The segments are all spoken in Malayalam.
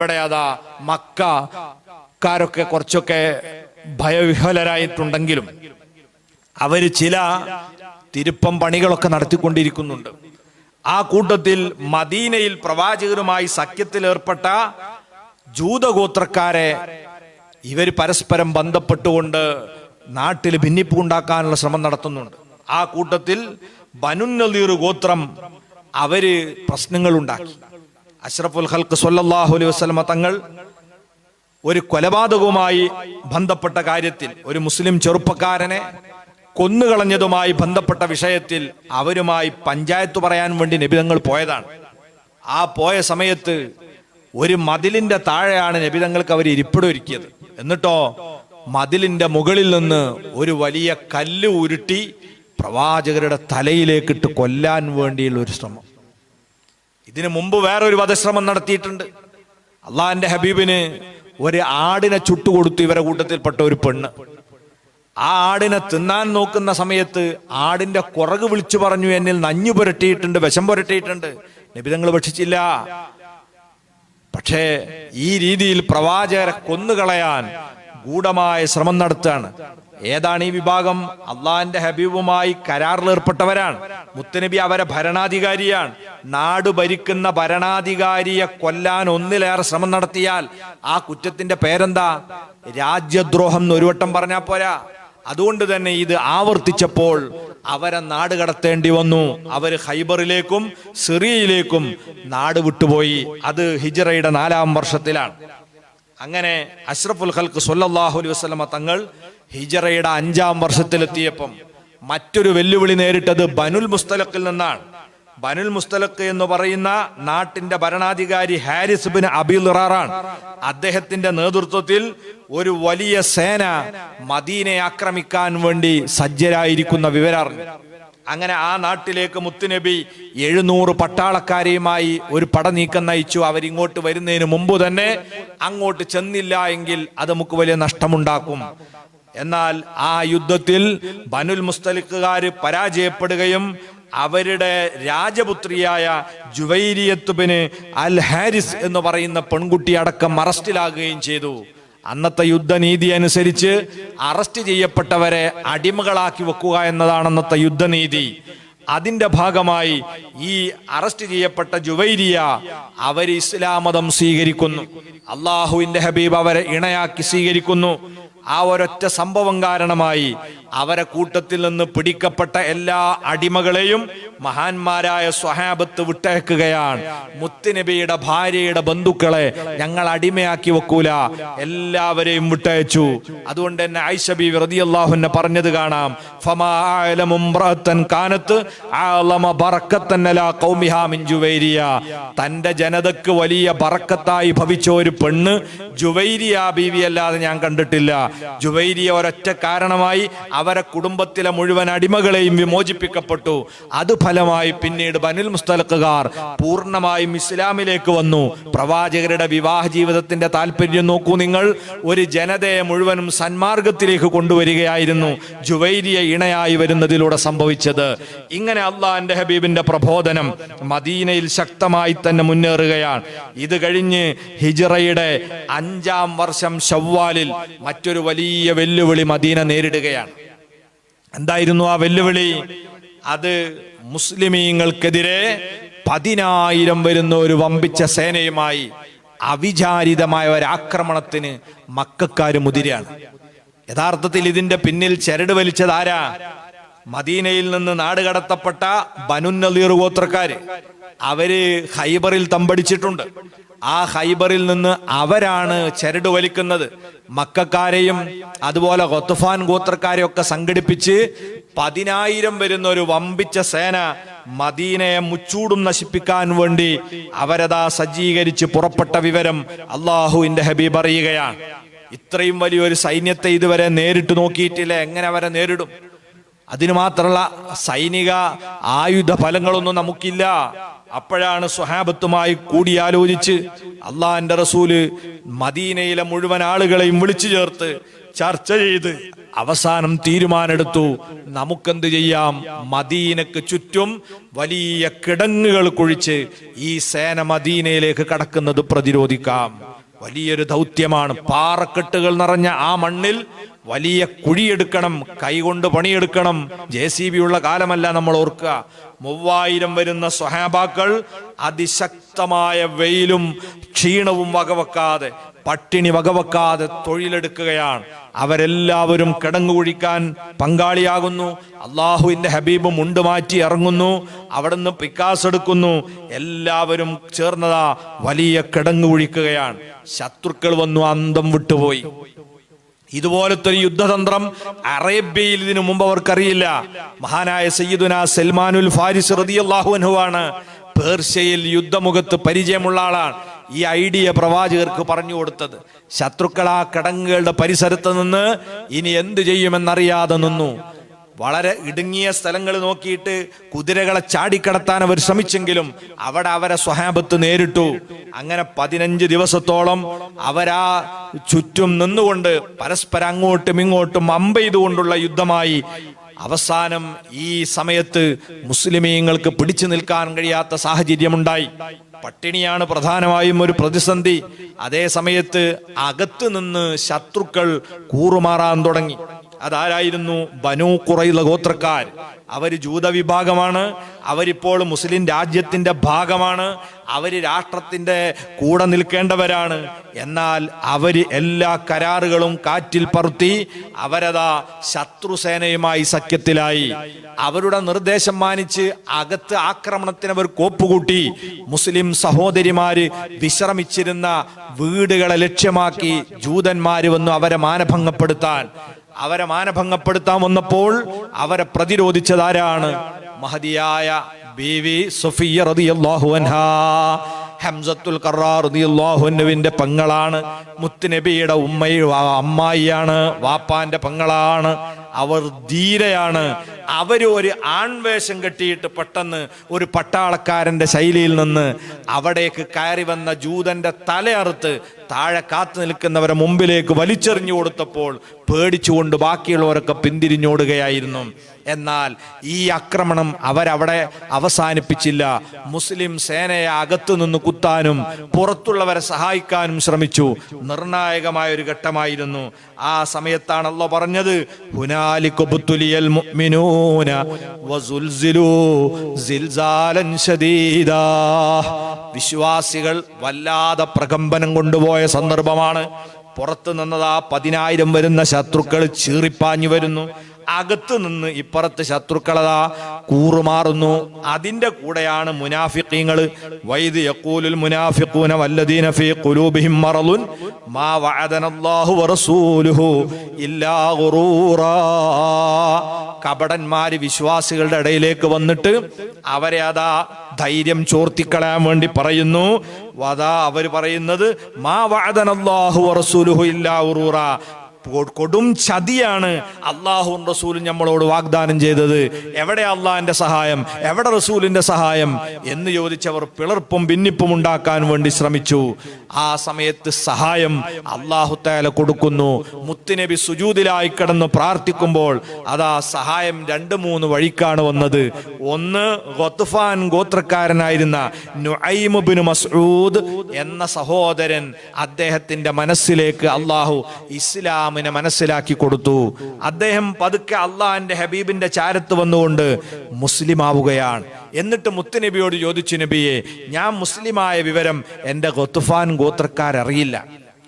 ഇവിടെ അതാ മക്കാരൊക്കെ കുറച്ചൊക്കെ ഭയവിഹ്വലരായിട്ടുണ്ടെങ്കിലും അവർ ചില തിരുപ്പം പണികളൊക്കെ നടത്തിക്കൊണ്ടിരിക്കുന്നുണ്ട്. ആ കൂട്ടത്തിൽ മദീനയിൽ പ്രവാചകരുമായി സഖ്യത്തിൽ ഏർപ്പെട്ട ജൂതഗോത്രക്കാരെ ഇവർ പരസ്പരം ബന്ധപ്പെട്ടുകൊണ്ട് നാട്ടിൽ ഭിന്നിപ്പ് ഉണ്ടാക്കാനുള്ള ശ്രമം നടത്തുന്നുണ്ട്. ആ കൂട്ടത്തിൽ ബനുന്നലീർ ഗോത്രം അവർ പ്രശ്നങ്ങൾ ഉണ്ടാക്കി. അഷ്റഫുൽ ഹൽക്ക് സൊല്ലാഹു അലൈഹി വസ്ലമ തങ്ങൾ ഒരു കൊലപാതകവുമായി ബന്ധപ്പെട്ട കാര്യത്തിൽ ഒരു മുസ്ലിം ചെറുപ്പക്കാരനെ കൊന്നുകളഞ്ഞതുമായി ബന്ധപ്പെട്ട വിഷയത്തിൽ അവരുമായി പഞ്ചായത്ത് പറയാൻ വേണ്ടി നിബിതങ്ങൾ പോയതാണ്. ആ പോയ സമയത്ത് ഒരു മതിലിന്റെ താഴെയാണ് നബിതങ്ങൾക്ക് അവർ ഇരിപ്പിടൊരുക്കിയത് എന്നിട്ടോ മതിലിന്റെ മുകളിൽ നിന്ന് ഒരു വലിയ കല്ല് ഉരുട്ടി പ്രവാചകരുടെ തലയിലേക്കിട്ട് കൊല്ലാൻ വേണ്ടിയുള്ള ഒരു ശ്രമം. ഇതിനു മുമ്പ് വേറൊരു വധശ്രമം നടത്തിയിട്ടുണ്ട്. അള്ളാഹിന്റെ ഹബീബിന് ഒരു ആടിനെ ചുട്ടുകൊടുത്തു ഇവരെ കൂട്ടത്തിൽപ്പെട്ട ഒരു പെണ്ണ്. ആ ആടിനെ തിന്നാൻ നോക്കുന്ന സമയത്ത് ആടിന്റെ കുറക് വിളിച്ചു പറഞ്ഞു എന്നിൽ നഞ്ഞു പുരട്ടിയിട്ടുണ്ട് വിഷം പുരട്ടിയിട്ടുണ്ട്. നിബിതങ്ങൾ ഭക്ഷിച്ചില്ല. പക്ഷേ ഈ രീതിയിൽ പ്രവാചകരെ കൊന്നുകളയാൻ ഗൂഢമായ ശ്രമം നടത്തുകയാണ്. ഏതാണ് ഈ വിഭാഗം? അള്ളാഹിന്റെ ഹബീബുമായി കരാറിലേർപ്പെട്ടവരാണ്. മുത്തനബി അവരെ ഭരണാധികാരിയാണ്. നാട് ഭരിക്കുന്ന ഭരണാധികാരിയെ കൊല്ലാൻ ഒന്നിലേറെ ശ്രമം നടത്തിയാൽ ആ കുറ്റത്തിന്റെ പേരെന്താ? രാജ്യദ്രോഹം എന്ന് ഒരു വട്ടം പറഞ്ഞാൽ പോരാ. അതുകൊണ്ട് തന്നെ ഇത് ആവർത്തിച്ചപ്പോൾ അവരെ നാട് കടത്തേണ്ടി വന്നു. അവർ ഹൈബറിലേക്കും സിറിയയിലേക്കും നാട് വിട്ടുപോയി. അത് ഹിജറയുടെ നാലാം വർഷത്തിലാണ്. അങ്ങനെ അഷ്റഫുൽ ഖൽക്ക് സൊല്ലാഹു അലൈഹി വസ്ലമ തങ്ങൾ ഹിജറയുടെ അഞ്ചാം വർഷത്തിലെത്തിയപ്പം മറ്റൊരു വെല്ലുവിളി നേരിട്ടത് ബനുൽ മുസ്തലക്കിൽ നിന്നാണ്. ബനുൽ മുസ്തലക്ക് എന്ന് പറയുന്ന നാട്ടിന്റെ ഭരണാധികാരി ഹാരിസ് ബിൻ അബിൽ റാറാണ് അദ്ദേഹത്തിന്റെ നേതൃത്വത്തിൽ ഒരു വലിയ സേന മദീനെ ആക്രമിക്കാൻ വേണ്ടി സജ്ജരായിരിക്കുന്ന വിവരറിഞ്ഞു അങ്ങനെ ആ നാട്ടിലേക്ക് മുത്തുനബി എഴുന്നൂറ് പട്ടാളക്കാരെയുമായി ഒരു പട നീക്കം നയിച്ചു. അവരിങ്ങോട്ട് വരുന്നതിന് മുമ്പ് തന്നെ അങ്ങോട്ട് ചെന്നില്ല എങ്കിൽ അത് നമുക്ക് വലിയ നഷ്ടമുണ്ടാക്കും. എന്നാൽ ആ യുദ്ധത്തിൽ ബനുൽ മുസ്തലിക്കുകാര് പരാജയപ്പെടുകയും അവരുടെ രാജപുത്രിയായ ജുവൈരിയത്തുബിന് അൽ ഹാരിസ് എന്ന് പറയുന്ന പെൺകുട്ടി അടക്കം അറസ്റ്റിലാകുകയും ചെയ്തു. അന്നത്തെ യുദ്ധനീതി അനുസരിച്ച് അറസ്റ്റ് ചെയ്യപ്പെട്ടവരെ അടിമകളാക്കി വെക്കുക എന്നതാണ് അന്നത്തെ യുദ്ധനീതി. അതിന്റെ ഭാഗമായി ഈ അറസ്റ്റ് ചെയ്യപ്പെട്ട ജുവൈരിയ അവർ ഇസ്ലാം മതം സ്വീകരിക്കുന്നു. അള്ളാഹുവിന്റെ ഹബീബ് അവരെ ഇണയാക്കി സ്വീകരിക്കുന്നു. ആ ഒരൊറ്റ സംഭവം കാരണമായി അവരെ കൂട്ടത്തിൽ നിന്ന് പിടിക്കപ്പെട്ട എല്ലാ അടിമകളെയും മഹാന്മാരായ സ്വഹാബത്ത് വിട്ടയക്കുകയാണ്. മുത്തുനബിയുടെ ഭാര്യയുടെ ബന്ധുക്കളെ ഞങ്ങൾ അടിമയാക്കി വെക്കൂല. എല്ലാവരെയും വിട്ടയച്ചു. അതുകൊണ്ട് തന്നെ ഐഷബി വെറുതി അള്ളാഹുന്നെ പറഞ്ഞത് കാണാം. ഫമാ ആലമു ഇമ്രഅത്തൻ കാനത്ത് തന്റെ ജനതക്ക് വലിയ ബറക്കത്തായി ഭവിച്ച ഒരു പെണ്ണ് ജുവൈരിയ ബീവി അല്ലാതെ ഞാൻ കണ്ടിട്ടില്ല. ജുവൈരിയ ഒരൊറ്റ കാരണമായി അവരെ കുടുംബത്തിലെ മുഴുവൻ അടിമകളെയും വിമോചിപ്പിക്കപ്പെട്ടു. അത് ഫലമായി പിന്നീട് ബനിൽ മുസ്തലക്കുകാർ പൂർണമായും ഇസ്ലാമിലേക്ക് വന്നു. പ്രവാചകരുടെ വിവാഹ ജീവിതത്തിന്റെ താല്പര്യം നോക്കൂ നിങ്ങൾ. ഒരു ജനതയെ മുഴുവനും സന്മാർഗത്തിലേക്ക് കൊണ്ടുവരികയായിരുന്നു ജുവൈരിയ ഇണയായി വരുന്നതിലൂടെ സംഭവിച്ചത്. ഇങ്ങനെ അള്ളാന്റെ ഹബീബിന്റെ പ്രബോധനം മദീനയിൽ ശക്തമായി തന്നെ മുന്നേറുകയാണ്. ഇത് കഴിഞ്ഞ് ഹിജറയുടെ അഞ്ചാം വർഷം ഷവ്വാലിൽ മറ്റൊരു വലിയ വെല്ലുവിളി മദീന നേരിടുകയാണ്. എന്തായിരുന്നു ആ വെല്ലുവിളി? അത് മുസ്ലിമീങ്ങൾക്കെതിരെ പതിനായിരം വരുന്ന ഒരു വമ്പിച്ച സേനയുമായി അവിചാരിതമായ ഒരു ആക്രമണത്തിന് മക്കാര് മുതിരാണ്. യഥാർത്ഥത്തിൽ ഇതിന്റെ പിന്നിൽ ചരട് വലിച്ചത് ആരാ? മദീനയിൽ നിന്ന് നാട് കടത്തപ്പെട്ട ബനുന്നലീർ ഗോത്രക്കാര്. അവർ ഹൈബറിൽ തമ്പടിച്ചിട്ടുണ്ട്. ആ ഹൈബറിൽ നിന്ന് അവരാണ് ചരട് വലിക്കുന്നത്. മക്കാരെയും അതുപോലെ ഗൊത്തുഫാൻ ഗോത്രക്കാരെയും ഒക്കെ സംഘടിപ്പിച്ച് പതിനായിരം വരുന്ന ഒരു വമ്പിച്ച സേന മദീനയെ മുച്ചൂടും നശിപ്പിക്കാൻ വേണ്ടി അവരതാ സജ്ജീകരിച്ച് പുറപ്പെട്ട വിവരം അള്ളാഹുവിന്റെ ഹബീബ് അറിയുകയാണ്. ഇത്രയും വലിയൊരു സൈന്യത്തെ ഇതുവരെ നേരിട്ട് നോക്കിയിട്ടില്ല. എങ്ങനെ അവരെ നേരിടും? അതിന് മാത്രമുള്ള സൈനിക ആയുധ ഫലങ്ങളൊന്നും നമുക്കില്ല. അപ്പോഴാണ് സ്വഹാബത്തുമായി കൂടിയാലോചിച്ച് അള്ളാഹിന്റെ റസൂൽ മദീനയിലെ മുഴുവൻ ആളുകളെയും വിളിച്ചു ചേർത്ത് ചർച്ച ചെയ്ത് അവസാനം തീരുമാനെടുത്തു നമുക്കെന്ത് ചെയ്യാം? മദീനക്ക് ചുറ്റും വലിയ കിടങ്ങുകൾ കുഴിച്ച് ഈ സേന മദീനയിലേക്ക് കടക്കുന്നത് പ്രതിരോധിക്കാം. വലിയൊരു ദൗത്യമാണ്. പാറക്കെട്ടുകൾ നിറഞ്ഞ ആ മണ്ണിൽ വലിയ കുഴിയെടുക്കണം കൈകൊണ്ട് പണിയെടുക്കണം. ജെ സി ബി ഉള്ള കാലമല്ല നമ്മൾ ഓർക്കുക. മൂവായിരം വരുന്ന സ്വഹാബാക്കൾ അതിശക്തമായ വെയിലും ക്ഷീണവും വകവെക്കാതെ പട്ടിണി വകവെക്കാതെ തൊഴിലെടുക്കുകയാണ്. അവരെല്ലാവരും കിടങ്ങുകുഴിക്കാൻ പങ്കാളിയാകുന്നു. അള്ളാഹുവിന്റെ ഹബീബ് മുണ്ട് മാറ്റി ഇറങ്ങുന്നു. അവിടുന്ന് പിക്കാസ് എടുക്കുന്നു. എല്ലാവരും ചേർന്നതാ വലിയ കിടങ്ങുകുഴിക്കുകയാണ്. ശത്രുക്കൾ വന്നു അന്തം വിട്ടുപോയി. ഇതുപോലത്തെ ഒരു യുദ്ധതന്ത്രം അറേബ്യയിൽ ഇതിനു മുമ്പ് അവർക്കറിയില്ല. മഹാനായ സയ്യിദുന സൽമാനുൽ ഫാരിസ് ആണ് പേർഷ്യയിൽ യുദ്ധമുഖത്ത് പരിചയമുള്ള ആളാണ്. ഈ ഐഡിയ പ്രവാചകർക്ക് പറഞ്ഞു കൊടുത്തത്. ശത്രുക്കൾ ആ കിടങ്ങുകളുടെ പരിസരത്ത് നിന്ന് ഇനി എന്തു ചെയ്യുമെന്നറിയാതെ നിന്നു. വളരെ ഇടുങ്ങിയ സ്ഥലങ്ങൾ നോക്കിയിട്ട് കുതിരകളെ ചാടിക്കടത്താൻ അവർ ശ്രമിച്ചെങ്കിലും അവിടെ അവരെ സ്വഹാബത്ത് നേരിട്ടു. അങ്ങനെ പതിനഞ്ച് ദിവസത്തോളം അവരാ ചുറ്റും നിന്നുകൊണ്ട് പരസ്പരം അങ്ങോട്ടും ഇങ്ങോട്ടും അമ്പെയ്തുകൊണ്ടുള്ള യുദ്ധമായി. അവസാനം ഈ സമയത്ത് മുസ്ലിമീങ്ങൾക്ക് പിടിച്ചു നിൽക്കാൻ കഴിയാത്ത സാഹചര്യമുണ്ടായി. പട്ടിണിയാണ് പ്രധാനമായും ഒരു പ്രതിസന്ധി. അതേ സമയത്ത് അകത്ത് നിന്ന് ശത്രുക്കൾ കൂറുമാറാൻ തുടങ്ങി. അതാരായിരുന്നു? ബനു കുറയുള്ള ഗോത്രക്കാർ. അവർ ജൂത വിഭാഗമാണ്. അവരിപ്പോൾ മുസ്ലിം രാജ്യത്തിന്റെ ഭാഗമാണ്. അവർ രാഷ്ട്രത്തിന്റെ കൂടെ നിൽക്കേണ്ടവരാണ്. എന്നാൽ അവർ എല്ലാ കരാറുകളും കാറ്റിൽ പറത്തി അവരതാ ശത്രുസേനയുമായി സഖ്യത്തിലായി. അവരുടെ നിർദ്ദേശം മാനിച്ച് അകത്ത് ആക്രമണത്തിന് അവർ കോപ്പുകൂട്ടി. മുസ്ലിം സഹോദരിമാര് വിശ്രമിച്ചിരുന്ന വീടുകളെ ലക്ഷ്യമാക്കി ജൂതന്മാര് വന്നു അവരെ മാനഭംഗപ്പെടുത്താൻ. അവരെ മാനഭംഗപ്പെടുത്താൻ വന്നപ്പോൾ അവരെ പ്രതിരോധിച്ചതാരാണ്? മഹതിയായ ബീവി സുഫിയ ഹംസത്തുൽ അൻഹുവിന്റെ പെങ്ങളാണ്. മുത്തുനബിയുടെ ഉമ്മയും അമ്മായിയാണ് വാപ്പാന്റെ പെങ്ങളാണ്. അവർ ധീരയാണ്. അവർ ഒരു ആൺവേഷം കെട്ടിയിട്ട് പെട്ടെന്ന് ഒരു പട്ടാളക്കാരന്റെ ശൈലിയിൽ നിന്ന് അവിടേക്ക് കയറി വന്ന ജൂതന്റെ തലയറുത്ത് താഴെ കാത്തു നിൽക്കുന്നവരെ മുമ്പിലേക്ക് വലിച്ചെറിഞ്ഞു കൊടുത്തപ്പോൾ പേടിച്ചുകൊണ്ട് ബാക്കിയുള്ളവരൊക്കെ പിന്തിരിഞ്ഞോടുകയായിരുന്നു. എന്നാൽ ഈ ആക്രമണം അവരവിടെ അവസാനിപ്പിച്ചില്ല. മുസ്ലിം സേനയെ അകത്തു നിന്ന് കുത്താനും പുറത്തുള്ളവരെ സഹായിക്കാനും ശ്രമിച്ചു. നിർണായകമായ ഒരു ഘട്ടമായിരുന്നു. ആ സമയത്താണല്ലോ പറഞ്ഞത് വിശ്വാസികൾ വല്ലാതെ പ്രകമ്പനം കൊണ്ടുപോയ. സന്ദർഭമാണ്. പുറത്തു ആ പതിനായിരം വരുന്ന ശത്രുക്കൾ ചീറിപ്പാഞ്ഞു വരുന്നു. അകത്ത് നിന്ന് ഇപ്പുറത്ത് ശത്രുക്കളതാ കൂറുമാറുന്നു. അതിന്റെ കൂടെയാണ് മുനാഫിക്കീങ്ങൾ വൈദ് യക്കൂലുൽ മുനാഫിഖൂന വല്ലദീന ഫീ ഖുലൂബിഹിം മറലുൻ മാ വഅദനല്ലാഹു വറസൂലുഹു ഇല്ലാ ഗുറൂറാ. കപടന്മാര് വിശ്വാസികളുടെ ഇടയിലേക്ക് വന്നിട്ട് അവരെ അതാ ധൈര്യം ചോർത്തിക്കളയാൻ വേണ്ടി പറയുന്നു. വതാ അവർ പറയുന്നത് മാ വഅദനല്ലാഹു വറസൂലുഹു ഇല്ലാ ഗുറൂറാ. കൊടും ചതിയാണ് അള്ളാഹു റസൂൽ നമ്മളോട് വാഗ്ദാനം ചെയ്തത്. എവിടെ അള്ളാഹിന്റെ സഹായം? എവിടെ റസൂലിന്റെ സഹായം? എന്ന് ചോദിച്ചവർ പിളർപ്പും ഭിന്നിപ്പും ഉണ്ടാക്കാൻ വേണ്ടി ശ്രമിച്ചു. ആ സമയത്ത് സഹായം അള്ളാഹു താല കൊടുക്കുന്നു. മുത്തുനബി സുജൂതിലായി കിടന്ന് പ്രാർത്ഥിക്കുമ്പോൾ അതാ സഹായം രണ്ട് മൂന്ന് വഴിക്കാണ് വന്നത്. ഒന്ന് ഗൊത്ഫാൻ ഗോത്രക്കാരനായിരുന്ന മസ്ഊദ് എന്ന സഹോദരൻ അദ്ദേഹത്തിന്റെ മനസ്സിലേക്ക് അള്ളാഹു ഇസ്ലാമിനെ മനസ്സിലാക്കി കൊടുത്തു. അദ്ദേഹം പതുക്കെ അള്ളാഹിന്റെ ഹബീബിന്റെ ചാരത്ത് വന്നുകൊണ്ട് മുസ്ലിം ആവുകയാണ്. എന്നിട്ട് മുത്തുനബിയോട് ചോദിച്ചു നബിയെ ഞാൻ മുസ്ലിമായ വിവരം എന്റെ ഗൊത്തുഫാൻ ഗോത്രക്കാരറിയില്ല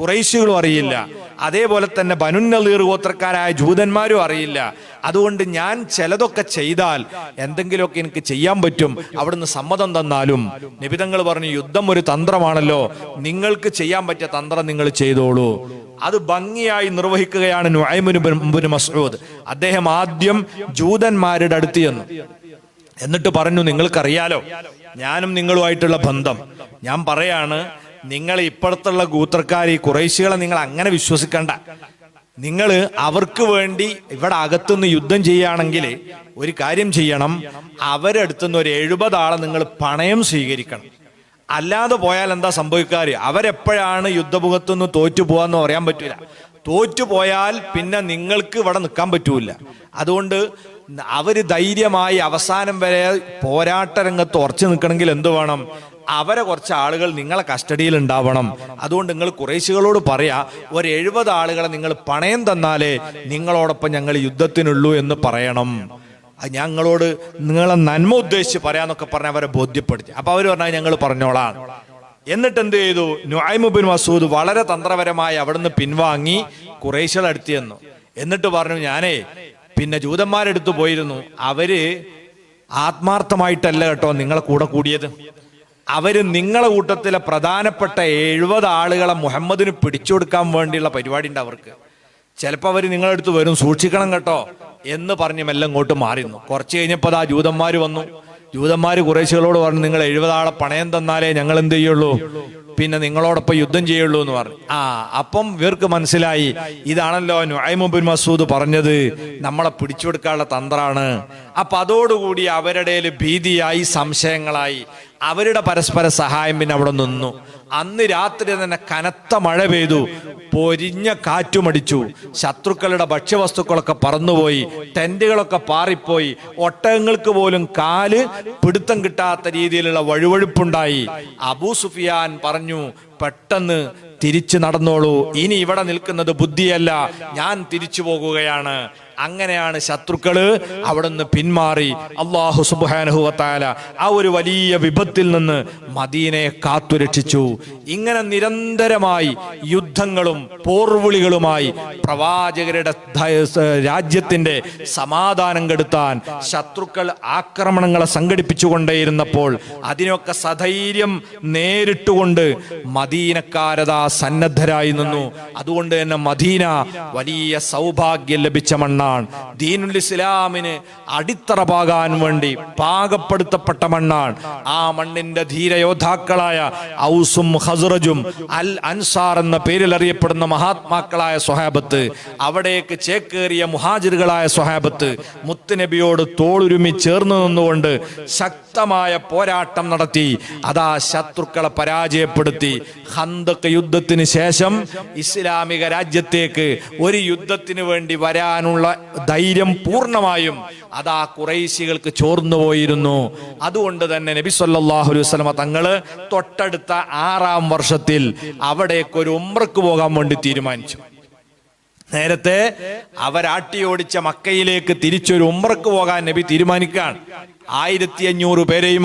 കുറേശികളും അറിയില്ല. അതേപോലെ തന്നെ ബനുന്നലീർ ഗോത്രക്കാരായ ജൂതന്മാരും അറിയില്ല. അതുകൊണ്ട് ഞാൻ ചിലതൊക്കെ ചെയ്താൽ എന്തെങ്കിലുമൊക്കെ എനിക്ക് ചെയ്യാൻ പറ്റും. അവിടുന്ന് സമ്മതം തന്നാലും. നിബിതങ്ങൾ പറഞ്ഞു യുദ്ധം ഒരു തന്ത്രമാണല്ലോ. നിങ്ങൾക്ക് ചെയ്യാൻ പറ്റിയ തന്ത്രം നിങ്ങൾ ചെയ്തോളൂ. അത് ഭംഗിയായി നിർവഹിക്കുകയാണ് നുഐമുന് ബിൻ മസ്ഊദ്. അദ്ദേഹം ആദ്യം ജൂതന്മാരുടെ അടുത്ത് ചെന്നു. എന്നിട്ട് പറഞ്ഞു നിങ്ങൾക്കറിയാലോ ഞാനും നിങ്ങളുമായിട്ടുള്ള ബന്ധം. ഞാൻ പറയാണ് നിങ്ങൾ ഇപ്പോഴത്തുള്ള ഗൂത്രക്കാർ ഈ കുറേശികളെ നിങ്ങൾ അങ്ങനെ വിശ്വസിക്കണ്ട. നിങ്ങൾ അവർക്ക് വേണ്ടി ഇവിടെ അകത്തുനിന്ന് യുദ്ധം ചെയ്യുകയാണെങ്കിൽ ഒരു കാര്യം ചെയ്യണം. അവരടുത്തുനിന്ന് ഒരു എഴുപതാളെ നിങ്ങൾ പണയം സ്വീകരിക്കണം. അല്ലാതെ പോയാൽ എന്താ സംഭവിക്കാറ്? അവരെപ്പോഴാണ് യുദ്ധമുഖത്തുനിന്ന് തോറ്റു പോവാന്ന് പറയാൻ പറ്റൂല. തോറ്റുപോയാൽ പിന്നെ നിങ്ങൾക്ക് ഇവിടെ നിൽക്കാൻ പറ്റൂല. അതുകൊണ്ട് അവർ ധൈര്യമായി അവസാനം വരെ പോരാട്ട രംഗത്ത് ഉറച്ചു നിൽക്കണമെങ്കിൽ എന്ത് വേണം? അവരെ കുറച്ച് ആളുകൾ നിങ്ങളെ കസ്റ്റഡിയിൽ ഉണ്ടാവണം. അതുകൊണ്ട് നിങ്ങൾ കുറേശികളോട് പറയാ ഒരു എഴുപത് ആളുകളെ നിങ്ങൾ പണയം തന്നാലേ നിങ്ങളോടൊപ്പം ഞങ്ങൾ യുദ്ധത്തിനുള്ളൂ എന്ന് പറയണം. അത് ഞങ്ങളോട് നിങ്ങളെ നന്മ ഉദ്ദേശിച്ച് പറയാന്നൊക്കെ പറഞ്ഞ് അവരെ ബോധ്യപ്പെടുത്തി. അപ്പൊ അവർ പറഞ്ഞാൽ ഞങ്ങൾ പറഞ്ഞോളാം. എന്നിട്ട് എന്ത് ചെയ്തു? നുഐമുബിൻ മസൂദ് വളരെ തന്ത്രപരമായി അവിടുന്ന് പിൻവാങ്ങി കുറേശ്ശികൾ അടുത്ത് ചെന്നു. എന്നിട്ട് പറഞ്ഞു ഞാനേ പിന്നെ ജൂതന്മാരെടുത്ത് പോയിരുന്നു. അവർ ആത്മാർത്ഥമായിട്ടല്ല കേട്ടോ നിങ്ങളെ കൂടെ കൂടിയത്. അവർ നിങ്ങളെ കൂട്ടത്തിലെ പ്രധാനപ്പെട്ട എഴുപത് ആളുകളെ മുഹമ്മദിന് പിടിച്ചു കൊടുക്കാൻ വേണ്ടിയുള്ള പരിപാടി ഉണ്ട് അവർക്ക്. ചിലപ്പോൾ അവർ നിങ്ങളടുത്ത് വരും സൂക്ഷിക്കണം കേട്ടോ എന്ന് പറഞ്ഞ് മെല്ലെ ഇങ്ങോട്ട് മാറിയിരുന്നു. കുറച്ച് കഴിഞ്ഞപ്പോൾ ആ ജൂതന്മാർ വന്നു. ജൂതന്മാർ കുറേശികളോട് പറഞ്ഞു നിങ്ങൾ എഴുപതാളെ പണയം തന്നാലേ ഞങ്ങൾ എന്ത് ചെയ്യുള്ളൂ? പിന്നെ നിങ്ങളോടൊപ്പം യുദ്ധം ചെയ്യുള്ളൂ എന്ന് പറഞ്ഞു. ആ അപ്പം ഇവർക്ക് മനസ്സിലായി ഇതാണല്ലോ നുഹൈമുബിൻ മസൂദ് പറഞ്ഞത് നമ്മളെ പിടിച്ചുകൊടുക്കാനുള്ള തന്ത്രാണ്. അപ്പൊ അതോടുകൂടി അവരുടെ ഭീതിയായി സംശയങ്ങളായി. അവരുടെ പരസ്പര സഹായം പിന്നെ അവിടെ നിന്നു. അന്ന് രാത്രി തന്നെ കനത്ത മഴ പെയ്തു. പൊരിഞ്ഞ കാറ്റുമടിച്ചു ശത്രുക്കളുടെ ഭക്ഷ്യവസ്തുക്കളൊക്കെ പറന്നുപോയി. ടെന്റുകളൊക്കെ പാറിപ്പോയി. ഒട്ടകങ്ങൾക്ക് പോലും കാൽ പിടുത്തം കിട്ടാത്ത രീതിയിലുള്ള വഴുവഴുപ്പുണ്ടായി. അബൂ സുഫിയാൻ പറഞ്ഞു പെട്ടെന്ന് തിരിച്ചു നടന്നോളൂ. ഇനി ഇവിടെ നിൽക്കുന്നത് ബുദ്ധിയല്ല. ഞാൻ തിരിച്ചു പോകുകയാണ്. അങ്ങനെയാണ് ശത്രുക്കൾ അവിടുന്ന് പിന്മാറി. അള്ളാഹു സുബാനുഹുവത്താല ആ ഒരു വലിയ വിപത്തിൽ നിന്ന് മദീനയെ കാത്തുരക്ഷിച്ചു. ഇങ്ങനെ നിരന്തരമായി യുദ്ധങ്ങളും പോർവിളികളുമായി പ്രവാചകരുടെ രാജ്യത്തിന്റെ സമാധാനം കെടുത്താൻ ശത്രുക്കൾ ആക്രമണങ്ങളെ സംഘടിപ്പിച്ചുകൊണ്ടേയിരുന്നപ്പോൾ അതിനൊക്കെ സധൈര്യം നേരിട്ടുകൊണ്ട് മദീനക്കാരതാ സന്നദ്ധരായി നിന്നു. അതുകൊണ്ട് തന്നെ മദീന വലിയ സൗഭാഗ്യം ലഭിച്ച മണ്ണാണ്. ദീനുൽ ഇസ്ലാമിന് അടിത്തറ പാകാൻ വേണ്ടി പാകപ്പെടുത്തപ്പെട്ട മണ്ണാണ്. ആ മണ്ണിന്റെ ധീരയോദ്ധാക്കളായ ഔസും ഹസ്റജും അൽ അൻസാർ എന്ന പേരിൽ അറിയപ്പെടുന്ന മഹാത്മാക്കളായ സ്വഹാബത്ത് അവിടേക്ക് ചേക്കേറിയ മുഹാജിറുകളായ സ്വഹാബത്ത് മുത്തുനബിയോട് തോളുരുമി ചേർന്ന് നിന്നുകൊണ്ട് ശക്തമായ പോരാട്ടം നടത്തി. അതാ ശത്രുക്കളെ പരാജയപ്പെടുത്തി. ഹന്തക്ക് യുദ്ധത്തിന് ശേഷം ഇസ്ലാമിക രാജ്യത്തേക്ക് ഒരു യുദ്ധത്തിന് വേണ്ടി വരാനുള്ള ധൈര്യം പൂർണമായും അതാ കുറേശികൾക്ക് ചോർന്നു പോയിരുന്നു. അതുകൊണ്ട് തന്നെ നബി സല്ലല്ലാഹു അലൈഹി വസല്ലമ തങ്ങൾ തൊട്ടടുത്ത ആറാം വർഷത്തിൽ അവിടേക്ക് ഒരു ഉമ്രക്ക് പോകാൻ വേണ്ടി തീരുമാനിച്ചു. നേരത്തെ അവരാട്ടിയോടിച്ച മക്കയിലേക്ക് തിരിച്ചൊരു ഉമ്രക്ക് പോകാൻ നബി തീരുമാനിക്കാൻ ആയിരത്തി അഞ്ഞൂറ് പേരെയും